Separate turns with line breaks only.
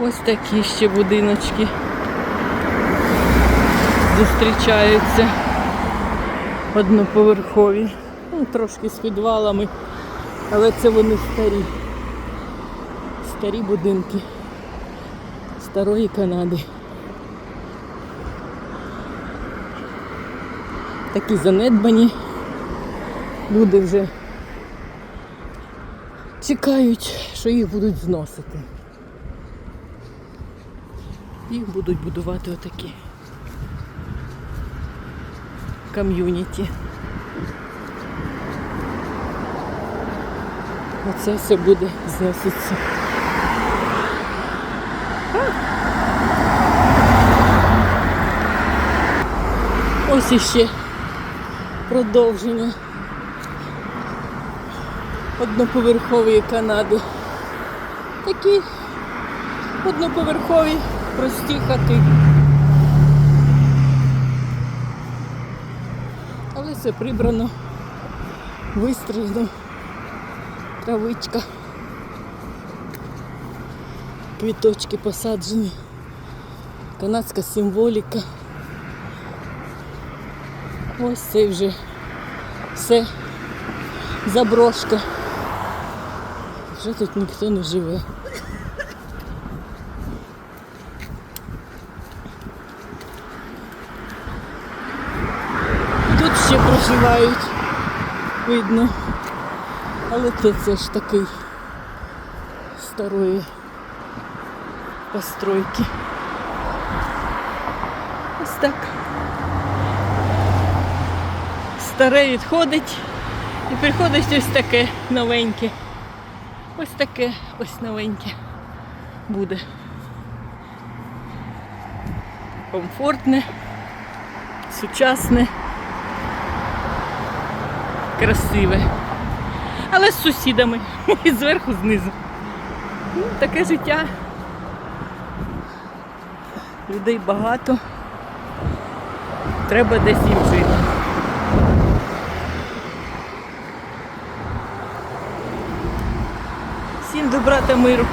Ось такі ще будиночки зустрічаються одноповерхові. Ну, трошки з підвалами, але це вони старі. Старі будинки старої Канади. Такі занедбані. Люди вже чекають, що їх будуть зносити. Їх будуть будувати отакі ком'юніті. Оце все буде зноситися. Ось іще продовження одноповерхової Канади. Такі одноповерхові прості хати. Але все прибрано, вистрижено, травичка, квіточки посаджені, канадська символіка. Ось це вже все заброшка. Вже тут ніхто не живе. Тут ще проживають, видно. Але то це ж такий старої постройки. Ось так. Старе відходить і приходить ось таке новеньке. Ось таке ось новеньке буде. Комфортне, сучасне, красиве. Але з сусідами. І зверху знизу. Ну, таке життя. Людей багато. Треба десь їм жити. Всім добра та миру.